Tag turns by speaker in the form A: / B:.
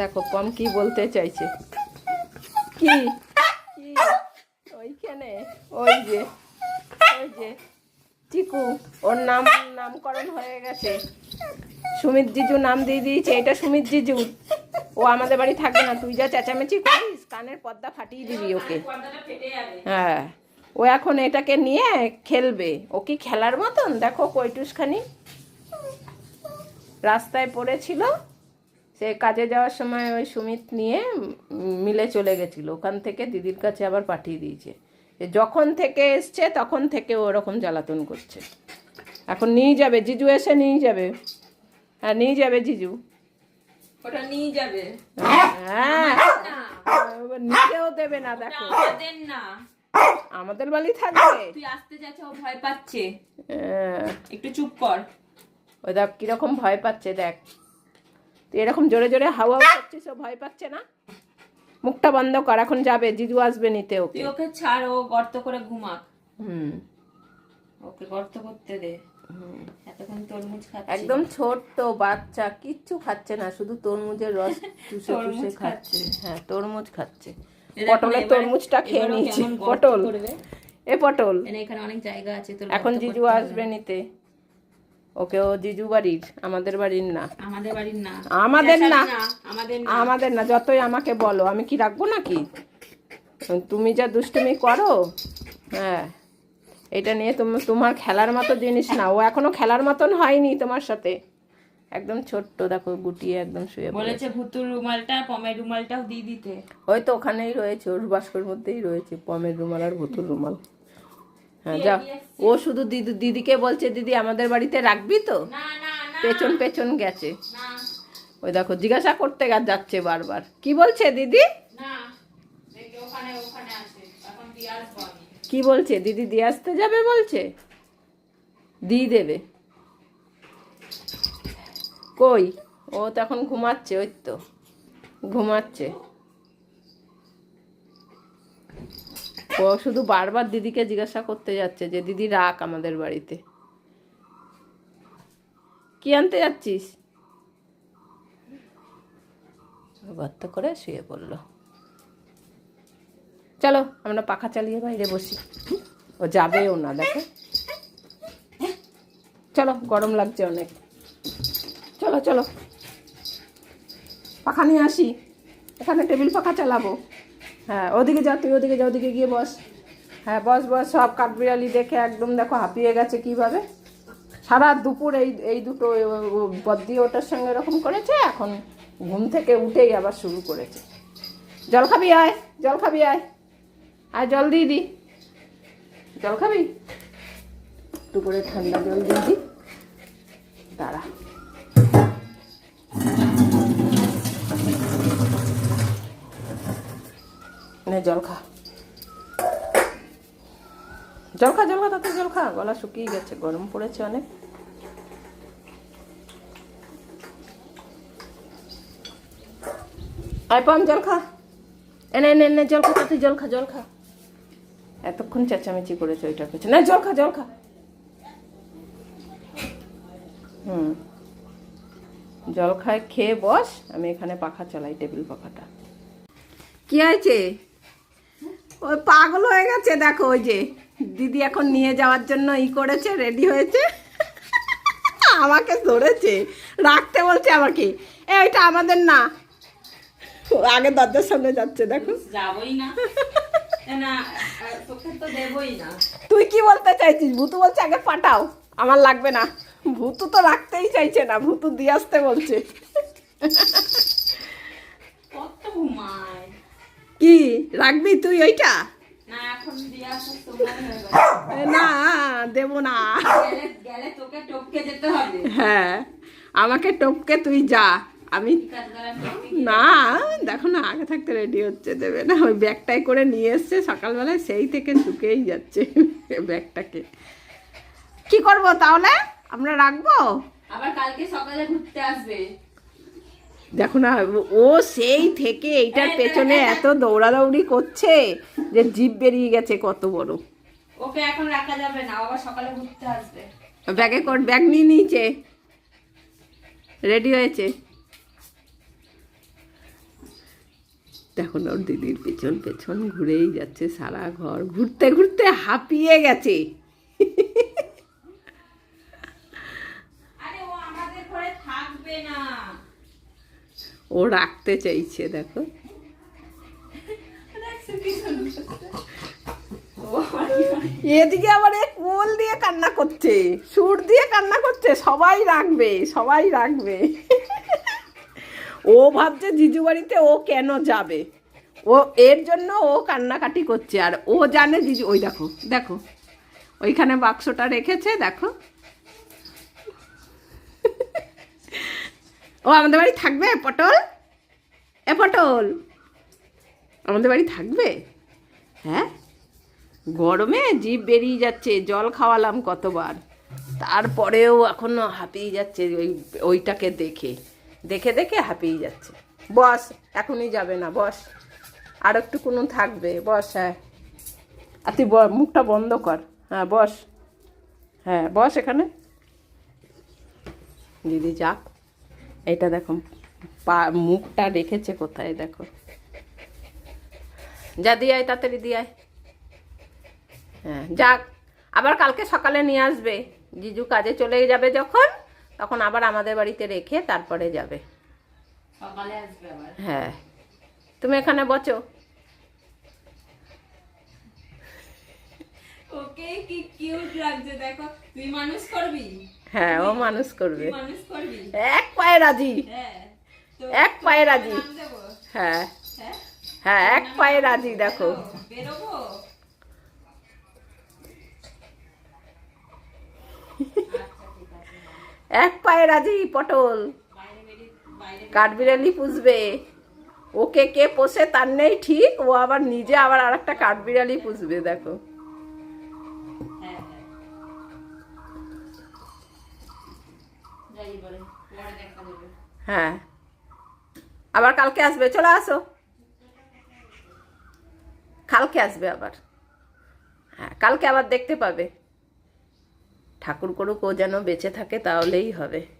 A: দেখো, পম কি বলতে চাইছে? কি? কি? ওইখানে? ওই যে ওই যে চিকু ওর নাম, নামকরণ হয়ে গেছে। সুমিত জিজু নাম দিয়ে দিয়েছে, এটা সুমিত জিজু। ও আমাদের বাড়ি থাকবে না, তুই যা চেঁচামেচি করিস, কানের পর্দা ফাটিয়ে দিবি ওকে। হ্যাঁ ও এখন এটাকে নিয়ে খেলবে। ও কি খেলার মতন? দেখো, কৈটুসখানি। রাস্তায় পড়েছিল। সে কাজে যাওয়ার সময় ওই সুমিত নিয়ে মিলে চলে গেছিল। ওখান থেকে দিদির কাছে আবার পাঠিয়ে দিয়েছে। যখন থেকে এসছে তখন থেকে ওরকম জ্বালাতন করছে। এখন নিয়ে যাবে জিজু এসে নিয়ে যাবে। হ্যাঁ নিয়ে যাবে জিজু।
B: ওটা নিয়ে যাবে।
A: হ্যাঁ
B: না
A: নিতেও দেবে না দেখো।
B: না।
A: আমাদের থাকবে।
B: তুই আসতে যাচ্ছে ও ভয় পাচ্ছে।
A: হ্যাঁ,
B: একটু চুপ কর।
A: ওই দেখ কীরকম ভয় পাচ্ছে দেখ। তুই এরকম জোরে জোরে হাওয়া করছিস ও ভয় পাচ্ছে না? মুখটা বন্ধ কর এখন যাবে জিজু আসবে নিতে ওকে।
B: ওকে ছাড় ও গর্ত করে ঘুমাক।
A: হুম।
B: ওকে গর্ত করতে দে। এতক্ষণ তরমুজ খাচ্ছে
A: একদম ছোট্ট বাচ্চা কিচ্ছু খাচ্ছে না শুধু তরমুজের রস চুষে চুষে খাচ্ছে। হ্যাঁ তরমুজ খাচ্ছে। পটলের তরমুজটা খেয়ে নিয়েছি। পটল। এ পটল।
B: এখানে অনেক জায়গা আছে
A: এখন জিজু আসবে নিতে। ওকে ও জিজু বাড়ির আমাদের বাড়ির না।
B: আমাদের বাড়ির না।
A: আমাদের না।
B: আমাদের না।
A: যতই আমাকে বলো আমি কি রাখব নাকি? তুমি যা দুষ্টুমি করো হ্যাঁ। এটা নিয়ে তুমি তোমার খেলার মতো জিনিস না। ও এখনও খেলার মতন হয়নি তোমার সাথে। একদম ছোট্ট দেখো গুটিয়ে একদম শুয়ে
B: বলেছে ভুতুর রুমালটা পমের রুমালটাও দিয়ে দিতে।
A: ওই তো ওখানেই রয়েছে ওর বাস্কর মধ্যেই রয়েছে পমের রুমাল আর ভুতুর রুমাল। হ্যাঁ যা ও শুধু দিদি দিদিকে বলছে দিদি আমাদের বাড়িতে রাখবি তো? পেছন পেছন গেছে। ওই দেখো জিজ্ঞাসা করতে যাচ্ছে বারবার। কি বলছে দিদি? কি বলছে? দিদি দিয়ে আসতে যাবে বলছে? দিয়ে দেবে। কই? ও তো এখন ঘুমাচ্ছে ওই তো। ঘুমাচ্ছে। ও শুধু বারবার দিদিকে জিজ্ঞাসা করতে যাচ্ছে যে দিদি রাখ আমাদের বাড়িতে। কি আনতে যাচ্ছিস? গর্ত করে শুয়ে পড়ল। চলো আমরা পাখা চালিয়ে বাইরে বসি। ও যাবেও না দেখো। চলো গরম লাগছে অনেক। চলো চলো। পাখা নিয়ে আসি। এখানে টেবিল পাখা চালাবো। হ্যাঁ ওদিকে যা, তুই ওদিকে যা, ওদিকে গিয়ে বস। হ্যাঁ বস বস, সব কাঠবিড়ালি দেখে একদম দেখো হাঁপিয়ে গেছে কীভাবে। সারা দুপুর এই এই দুটো বদ্দি ওটার সঙ্গে এরকম করেছে, এখন ঘুম থেকে উঠেই আবার শুরু করেছে। জল খাবি, আয়, জল খাবি, আয়। আর জল দিয়ে দি। জল খাবি? করে ঠান্ডা জল দিয়ে দি। দাঁড়া। নে, জল খা। জল খা জল খা তাতে জল খা। গলা শুকিয়ে গেছে, গরম পড়েছে অনেক। আয় পাম, জল খা। এনে এনে এনে জল খা তাতে জল খা জল খা। এতক্ষণ চেঁচামেচি করেছে ওইটার পেছনে। না, জল খা জল খা। হুম। জল খায়, খেয়ে বস। আমি এখানে পাখা চালাই, টেবিল পাখাটা। কি হয়েছে? ওই পাগল হয়ে গেছে দেখো ওই যে দিদি এখন নিয়ে যাওয়ার জন্য ই করেছে রেডি হয়েছে। আমাকে ধরেছে রাখতে বলছে আমাকে। এ ওইটা আমাদের না। আগে দরজার সামনে যাচ্ছে দেখো।
B: যাবই না।
A: তুই কি বলতে চাইছিস? ভুতু বলছে আগে পাঠাও আমার লাগবে না। ভুতু তো রাখতেই চাইছে না ভুতু দিয়ে আসতে বলছে।
B: কত ঘুমায়।
A: কি? রাখবি তুই ওইটা?
B: না
A: দেব না। হ্যাঁ আমাকে টপকে তুই যা। আমি না দেখো না আগে থাকতে রেডি হচ্ছে দেবে না। ওই ব্যাগটাই করে নিয়ে এসছে সকালবেলায় সেই থেকে ঢুকেই যাচ্ছে ব্যাগটাকে। কি করব তাহলে? আমরা রাখব?
B: আবার কালকে সকালে ঘুরতে আসবে।
A: দেখো না ও সেই থেকে এইটার পেছনে এত দৌড়াদৌড়ি করছে যে জিভ বেরিয়ে গেছে কত বড়।
B: ওকে এখন রাখা যাবে না আবার সকালে ঘুরতে আসবে।
A: ব্যাগে কোট ব্যাগ নিয়ে নিয়েছে। রেডি হয়েছে? দেখো না ওর দিদির পেছন পেছন ঘুরেই যাচ্ছে সারা ঘর ঘুরতে ঘুরতে হাঁপিয়ে গেছে
B: আরে ও আমাদের ঘরে থাকবে না
A: ও রাখতে চাইছে, দেখো। এদিকে আবার এ কোল দিয়ে কান্না করছে, সুর দিয়ে কান্না করছে, সবাই রাখবে সবাই রাখবে। ও ভাবছে জিজু বাড়িতে ও কেন যাবে। ও, এর জন্য ও কান্নাকাটি করছে, আর ও জানে জিজু, ওই দেখো দেখো। ওইখানে বাক্সটা রেখেছে, দেখো। ও, আমাদের বাড়ি থাকবে? পটল? এ, পটল। আমাদের বাড়ি থাকবে? হ্যাঁ? গরমে জিভ বেরিয়ে যাচ্ছে, জল খাওয়ালাম কতবার। তারপরেও এখনও হাঁপিয়ে যাচ্ছে ওই, ওইটাকে দেখে। দেখে দেখে হাঁপিয়ে যাচ্ছে। বস, এখনই যাবে না, বস। আর একটু কোনো থাকবে, বস হ্যাঁ। আর তুই মুখটা বন্ধ কর। হ্যাঁ বস। হ্যাঁ বস এখানে। দিদি যাক। এটা দেখো পা মুখটা রেখেছে কোথায় দেখো। যা দিয়ে আয় তাড়াতাড়ি দিয়ে আয়। হ্যাঁ যাক আবার কালকে সকালে নিয়ে আসবে। জিজু কাজে চলে যাবে যখন তখন আবার আমাদের বাড়িতে রেখে তারপরে যাবে।
B: সকালে আসবে আবার?
A: হ্যাঁ। তুমি এখানে বচো
B: ওকে কি কিউট লাগছে দেখো। তুই মানুষ করবি?
A: হ্যাঁ ও মানুষ করবে। এক পায়ে রাজি।
B: হ্যাঁ
A: এক পায়ে রাজি। হ্যাঁ।
B: হ্যাঁ?
A: হ্যাঁ এক পায়ে রাজি দেখো। এক পায়ে রাজি পটল। কাঠবিড়ালি পুষবে। ওকে কে পোষে তার নেই ঠিক ও আবার নিজে আবার আর একটা কাঠবিড়ালি পুষবে দেখো
B: হ্যাঁ হ্যাঁ যাই বলে পরে দেখা যাবে
A: হ্যাঁ। আবার কালকে আসবে, চলে আসো। কালকে আসবে আবার। হ্যাঁ কালকে আবার দেখতে পাবে। ঠাকুর করুক ও যেন বেঁচে থাকে তাহলেই হবে।